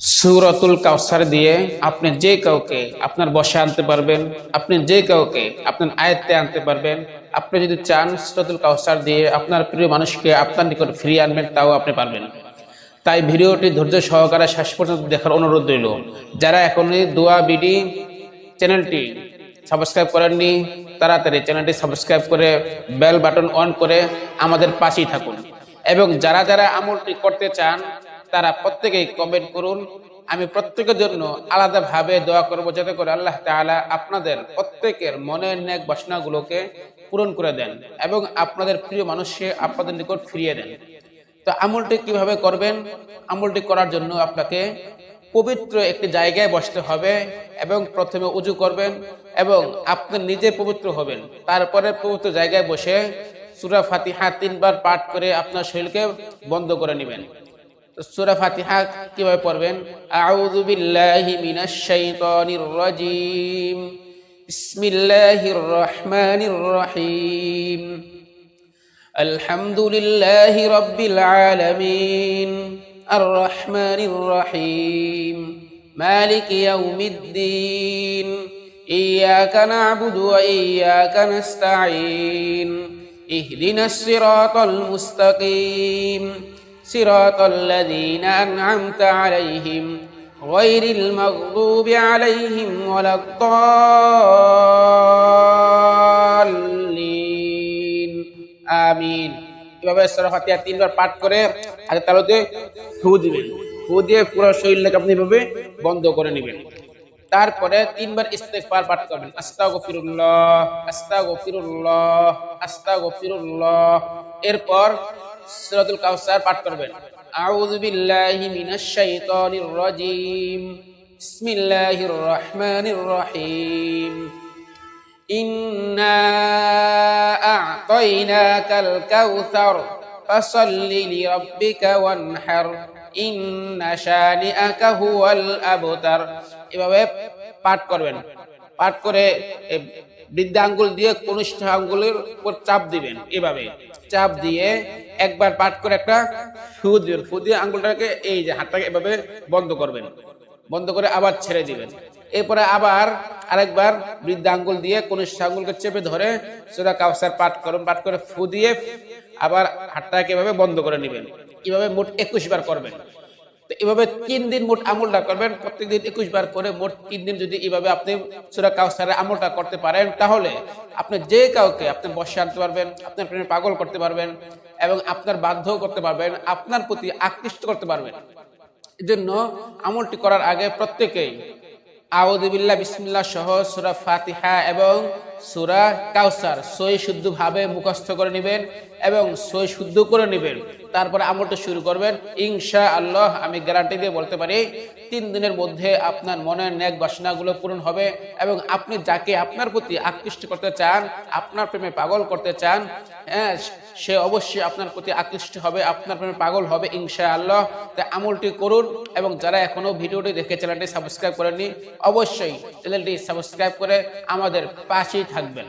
সুরতুল কাউসার দিয়ে আপনি যে কাউকে আপনার বসে আনতে পারবেন, আপনি যে কাউকে আপনার আয়ত্তে আনতে পারবেন, আপনি যদি চান সুরতুল কাউসার দিয়ে আপনার প্রিয় মানুষকে আপনার নিকট ফিরিয়ে আনবেন, তাও আপনি পারবেন। তাই ভিডিওটি ধৈর্য সহকারে শেষ পর্যন্ত দেখার অনুরোধ রইল। যারা এখনই দোয়া বিডি চ্যানেলটি সাবস্ক্রাইব করেননি, তাড়াতাড়ি চ্যানেলটি সাবস্ক্রাইব করে বেল বাটন অন করে আমাদের পাশেই থাকুন। এবং যারা যারা আমলটি করতে চান তারা প্রত্যেকেই কমেন্ট করুন। আমি প্রত্যেকের জন্য আলাদাভাবে দোয়া করব, যাতে করে আল্লাহ তাআলা আপনাদের প্রত্যেকের মনের ন্যাক বাসনাগুলোকে পূরণ করে দেন এবং আপনাদের প্রিয় মানুষকে আপনাদের নিকট ফিরিয়ে দেন। তো আমলটি কীভাবে করবেন? আমলটি করার জন্য আপনাকে পবিত্র একটি জায়গায় বসতে হবে এবং প্রথমে উজু করবেন এবং আপনি নিজে পবিত্র হবেন। তারপরে পবিত্র জায়গায় বসে সুরা ফাতিহা তিনবার পাঠ করে আপনার শরীরকে বন্ধ করে নেবেন। সুরা ফাতিহা কিভাবে পড়বেন আউযু বিল্লাহি মিনাশ শাইতানির রাজিম বিসমিল্লাহির রহমানির রহিম الحمد لله رب العالمين الرحمن الرحيم مالك يوم الدين إياك نعبد وإياك نستعين اهدنا الصراط المستقيم صراط الذين أنعمت عليهم غير المغضوب عليهم ولا الضالين আমিন এভাবে সূরা ফাতিহা তিনবার পাঠ করে হাতে তালুতে ফু দিবেন ফু দিয়ে পুরো শরীরটাকে আপনি এভাবে বন্ধ করে নেবেন তারপরে তিনবার ইস্তেগফার পাঠ করবেন আস্তাগফিরুল্লাহ আস্তাগফিরুল্লাহ আস্তাগফিরুল্লাহ এরপর সুরাতুল কাউসার পাঠ করবেন। আউযু বিল্লাহি মিনাশ শাইতানির রাজিম। বিসমিল্লাহির রহমানির রহিম। ইন্না আ'তাইনাকাল কাউসার, ফসল্লি লিরাব্বিকা ওয়ানহার। ইন্না শানিআকা হুয়াল আবতার। এভাবে পাঠ করবেন। পাঠ করে বৃদ্ধ আঙ্গুল দিয়ে কনিষ্ঠ আঙ্গুলের উপর চাপ দিবেন। এভাবে। চাপ দিয়ে একবার পাঠ করে একটা ফু দিবেন। ফু দিয়ে আঙ্গুলটাকে এই যে হাতটাকে এভাবে বন্ধ করবেন। বন্ধ করে আবার ছেড়ে দিবেন। এরপরে আবার আরেকবার বৃদ্ধ আঙ্গুল দিয়ে কনিষ্ঠ আঙ্গুলকে চেপে ধরে সুরা কাউসার পাঠ করুন। পাঠ করে ফু দিয়ে আবার হাতটাকে এভাবে বন্ধ করে নেবেন। এভাবে মোট একুশ বার করবেন। তো এভাবে তিন দিন মোট আমলটা করবেন, প্রত্যেকদিন একুশ বার করে মোট তিন দিন যদি এভাবে আপনি সুরা কাউসারের আমলটা করতে পারেন, তাহলে আপনি যে কাউকে আপনি বসে আনতে পারবেন, আপনার প্রেমে পাগল করতে পারবেন এবং আপনার বাধ্যও করতে পারবেন, আপনার প্রতি আকৃষ্ট করতে পারবেন। এজন্য আমলটি করার আগে প্রত্যেকেই আউদুবিল্লাহ বিসমিল্লাহ সহ সুরা ফাতিহা এবং সুরা কাউসার সই শুদ্ধভাবে মুখস্থ করে নেবেন এবং সই শুদ্ধ করে নেবেন। তারপরে আমলটা শুরু করবেন। ইনশা আল্লাহ আমি গ্যারান্টি দিয়ে বলতে পারি, তিন দিনের মধ্যে আপনার মনের ন্যাক বাসনাগুলো পূরণ হবে এবং আপনি যাকে আপনার প্রতি আকৃষ্ট করতে চান, আপনার প্রেমে পাগল করতে চান হ্যাঁ সে অবশ্যই আপনার প্রতি আকৃষ্ট হবে, আপনার প্রেমে পাগল হবে ইনশা আল্লাহ তাই আমলটি করুন এবং যারা এখনও ভিডিওটি দেখে চ্যানেলটি সাবস্ক্রাইব করেননি, অবশ্যই চ্যানেলটি সাবস্ক্রাইব করে আমাদের পাশেই থাকবেন।